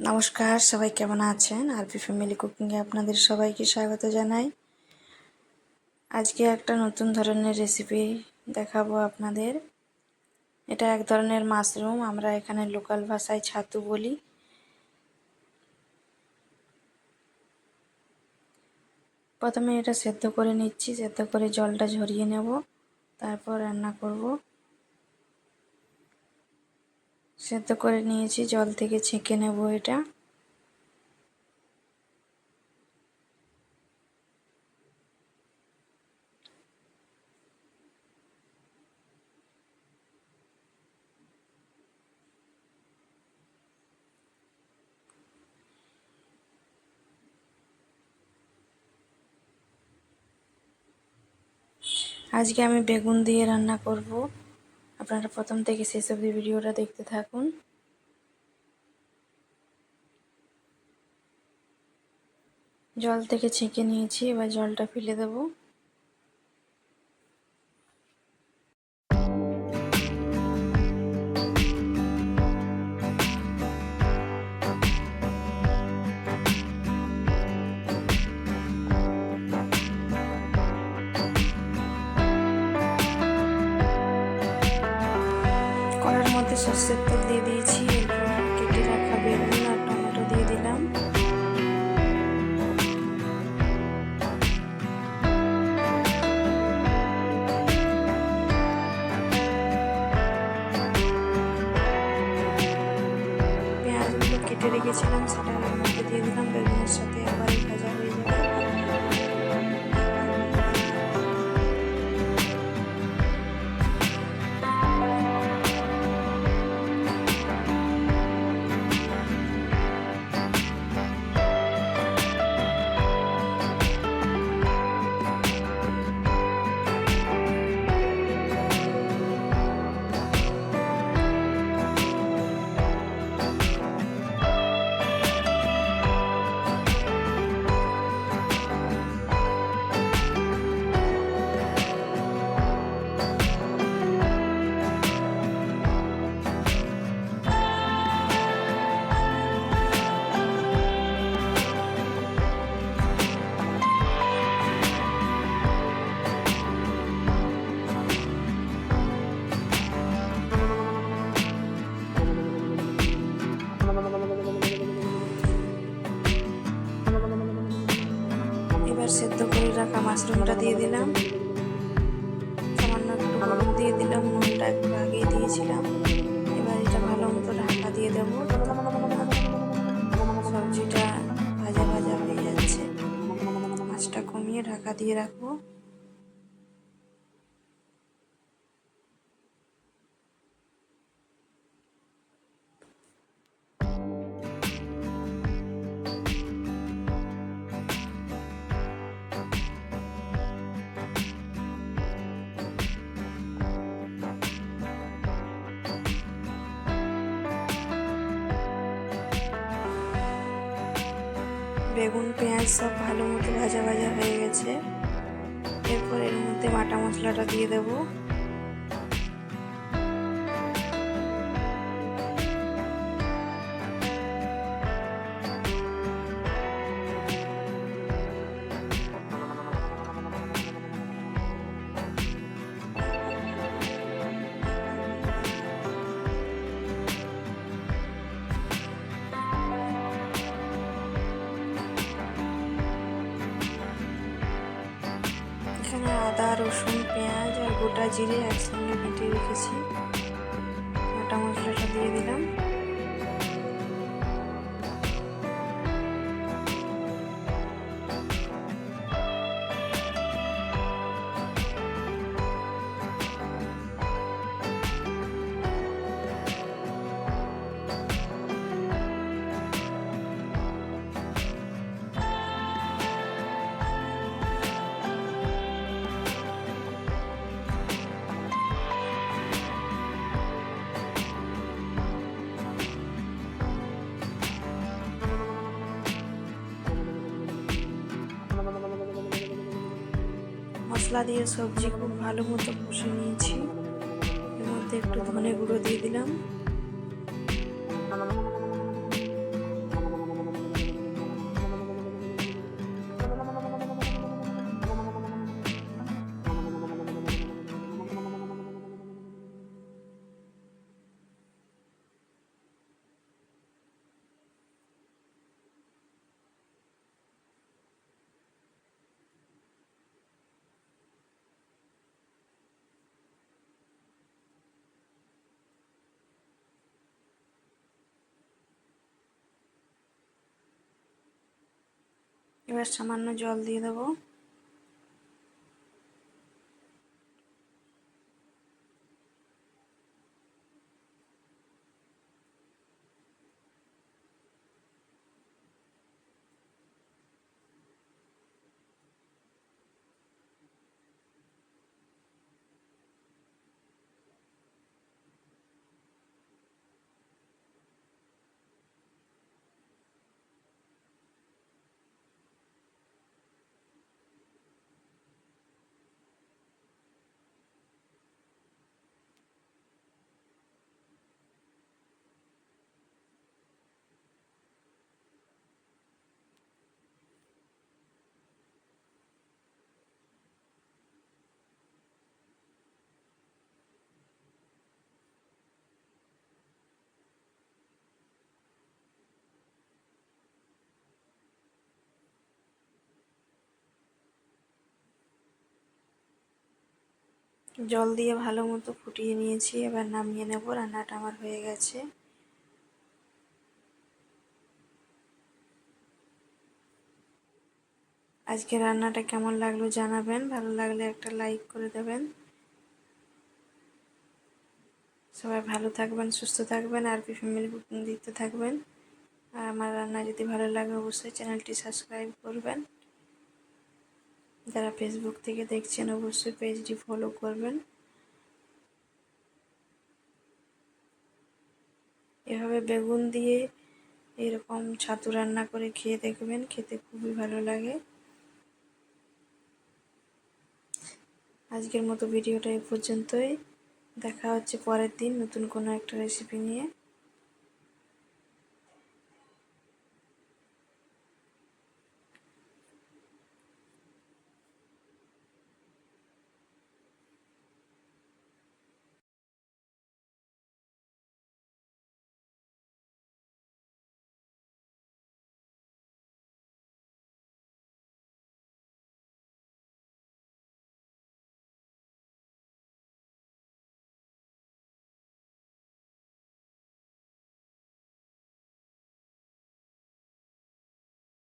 নমস্কার, সবাই কেমন আছেন? আরপি ফ্যামিলি কুকিংয়ে আপনাদের সবাইকে স্বাগত জানাই। আজকে একটা নতুন ধরনের রেসিপি দেখাবো আপনাদের। এটা এক ধরনের মাশরুম, আমরা এখানে লোকাল ভাষায় ছাতু বলি। প্রথমে এটা সেদ্ধ করে নিচ্ছি, সেদ্ধ করে জলটা ঝরিয়ে নেব, তারপর রান্না করব। সেদ্ধ করে নিয়েছি জল থেকে ছেঁকে নেব এটা। আজকে আমি বেগুন দিয়ে রান্না করব। আপনারা প্রথম থেকে শেষ অবধি ভিডিওটা দেখতে থাকুন। জল থেকে ছেঁকে নিয়েছি, এবার জলটা ফেলে দেবো। কেটে রেখেছিলাম সেটা দিয়ে দিলাম বেগুনের সাথে আবার এবার সেদ্ধ করে রাখা মাশরুমটা দিয়ে দিলাম। সামান্য একটু হলুদ দিয়ে দিলাম, নুনটা একটু আগেই দিয়েছিলাম। এবার এটা ভালো মতো ঢাকা দিয়ে দেব। সবজিটা ভাজা ভাজা হয়ে যাচ্ছে। মাছটা কমিয়ে ঢাকা দিয়ে রাখব। বেগুন, পেঁয়াজ সব ভালো মতো ভাজা ভাজা হয়ে গেছে। এরপর এর মধ্যে বাটা মশলাটা দিয়ে দেবো। রসুন পেঁয়াজ আর গোটা জিরে একসঙ্গে ভেটে রেখেছি। গোটা মশলাটা দিয়ে দিলাম। মশলা দিয়ে সবজি খুব ভালো মতো কষে নিয়েছি। এর মধ্যে একটু ধনে গুঁড়ো দিয়ে দিলাম। এবার সামান্য জল দিয়ে দেবো। জল দিয়ে ভালো মতো ফুটিয়ে নিয়েছি, এবার নামিয়ে নেব, রান্নাটা আমার হয়ে গেছে। আজকে রান্নাটা কেমন লাগল জানাবেন, ভালো লাগলে একটা লাইক করে দেবেন। সবাই ভালো থাকবেন, সুস্থ থাকবেন, আর পি ফ্যামিলি কুকিং দেখতে থাকবেন। আর আমার রান্না যদি ভালো লাগে, অবশ্যই চ্যানেলটি সাবস্ক্রাইব করবেন। যারা ফেসবুক থেকে দেখছেন, অবশ্যই পেজটি ফলো করবেন। এভাবে বেগুন দিয়ে এরকম ছাতু রান্না করে খেয়ে দেখবেন, খেতে খুবই ভালো লাগে। আজকের মতো ভিডিওটা এই পর্যন্তই। দেখা হচ্ছে পরের দিন নতুন কোনো একটা রেসিপি নিয়ে।